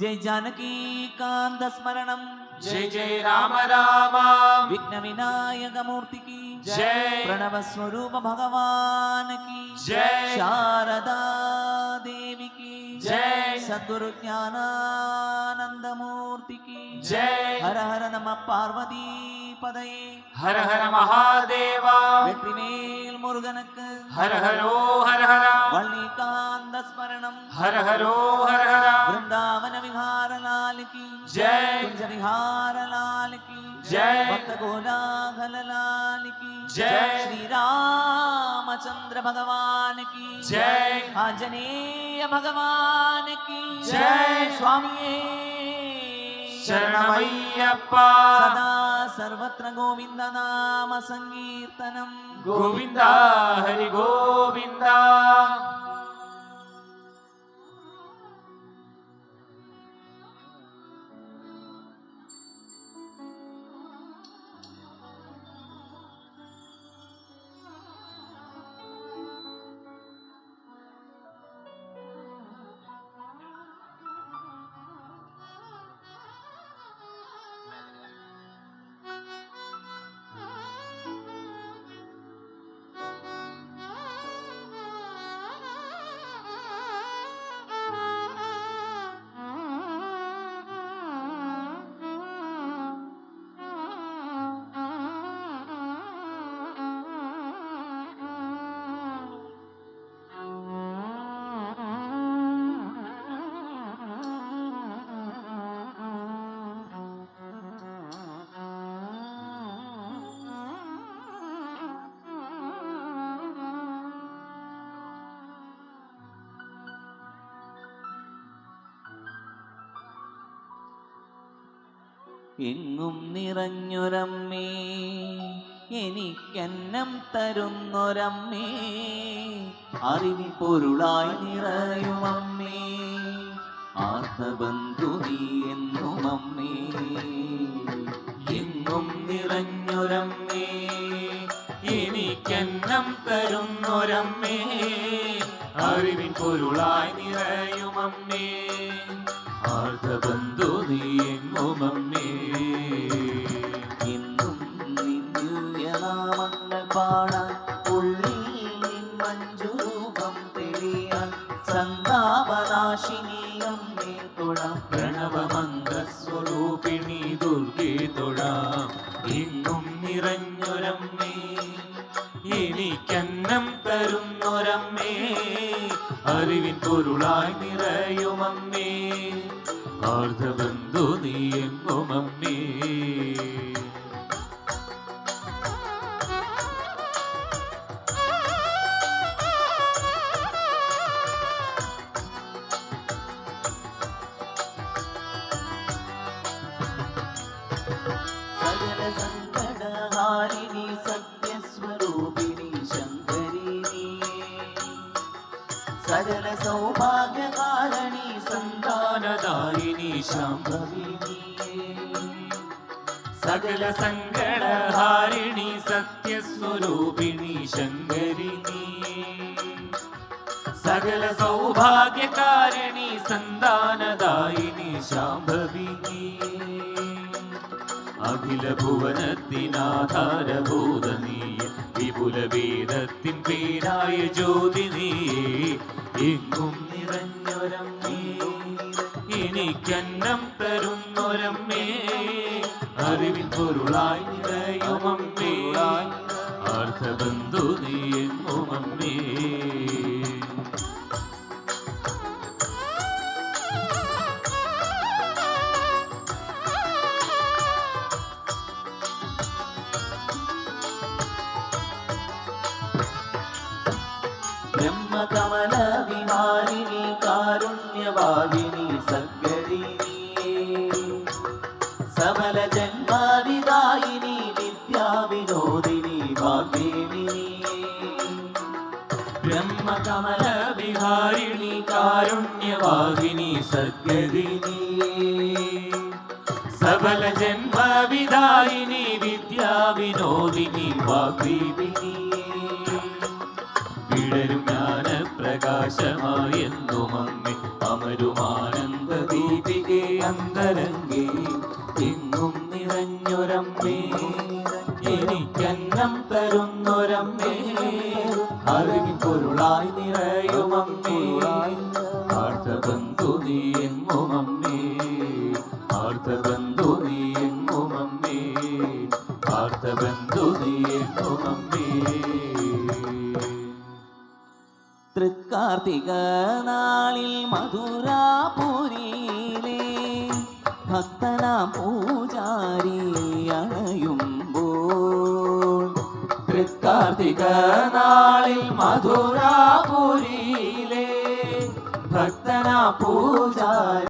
జయ జానకీ కాంత స్మరణం. జయ జయ రామ రామ. విఘ్న వినాయక మూర్తికి జై. ప్రణవ స్వరూప భగవానికి. జయ శారదా దేవికి జై. సద్గురు జ్ఞానానందమూర్తికి జయ హర హర నమ పార్వతీ. பதை ஹர ஹர மகாதேவா வெற்றிவேல் முருகனுக்கு ஹர ஹரோ ஹர ஹரா வள்ளிகாந்த ஸ்மரணம் ஹர ஹரோ ஹர ஹரா பிருந்தாவன விஹார லாலுக்கு ஜெய் குஞ்ச விஹார லாலுக்கு ஜெய் பக்த கோலாகல லாலுக்கு ஜெய் ஸ்ரீராமச்சந்திர பகவானுக்கு ஜெய் ஆஞ்சநேய பகவானுக்கு ஜெய் சுவாமியே ശരണമയ്യപ്പ. സദാ സർവത്ര ഗോവിന്ദ നാമ സങ്കീർത്തനം. ഗോവിന്ദ ഹരി ഗോവിന്ദ. എങ്ങും നിറഞ്ഞൊരമ്മേ എനിക്കെന്നം തരുന്നൊരമ്മേ. അറിവിൻ പൊരുളായി നിറയുമമ്മേ ആർത്തബന്ധു നീ എന്നും അമ്മേ എങ്ങും നിറഞ്ഞൊരമ്മേ എനിക്കെന്നം തരുന്നൊരമ്മേ. അറിവിൻ പൊരുളായി നിറയുമമ്മേ ആർദ്രബന്ധു മഞ്ജുരൂപം തെളിയാൻ സന്താപനാശിനി അമ്മേ തൊഴാം. പ്രണവമന്ത്രസ്വരൂപിണി ദുർഗേ തൊഴാം. എങ്ങും നിറഞ്ഞൊരമ്മേ എനിക്കന്നം തരുന്നൊരമ്മേ അറിവിൻ പൊരുളായി നിറയുമമ്മേ ആർദ്ധബന്ധു നീ സകല സൗഭാഗ്യകാരണി സന്താനദായിനി ശാംഭവിനി സകല സങ്കടഹാരിണി സത്യസ്വരൂപിണി ശങ്കരിണി. സകല സൗഭാഗ്യകാരിണി സന്താനദായിനി ശാംഭവിനി അഖില ഭുവനത്തിനാധാരഭൂതനീയ വിപുല വേദത്തിൻ പേരായ ജ്യോതി നീ എങ്ങും നിറഞ്ഞൊരമ്മേ എനിക്കന്നം തരുന്നൊരമ്മേ. അറിവിൻ പൊരുളായി നിറയുമമ്മേ അർത്ഥബന്ധു നീ എങ്ങുമമ്മേ ബ്രഹ്മകമല വിഹാരിണി കാരുണ്യവാദിനി സദ്ഗരി സബല ജന്മാവിദായിനി വിദ്യാവിനോദിനി വാഗ്ദേവി ബ്രഹ്മകമല കാരുണ്യവാദിനി സദ്ഗതിനി സബല ജന്മവിദായിനി വിദ്യാവിനോദിനി വാഗ്ദീപിനി വിടരും ജ്ഞാനപ്രകാശ പ്രകാശമായി എന്നും അമ്മേ അമരുമാനന്ദ ദീപികേ അന്തരംഗി എങ്ങും നിറഞ്ഞൊരമ്മേ എനിക്കന്നം തരുന്നൊരമ്മേ അറിവിൻ പൊരുളായി നിറയുമമ്മേ. ആർത്തബന്ധു നീ തൃക്കാർത്തിക നാളിൽ മധുരാപുരിയിലെ ഭക്തന പൂജാരി അണയുമ്പോൾ. തൃക്കാർത്തിക നാളിൽ മധുരാപുരിയിലെ ഭക്തനാ പൂജാരി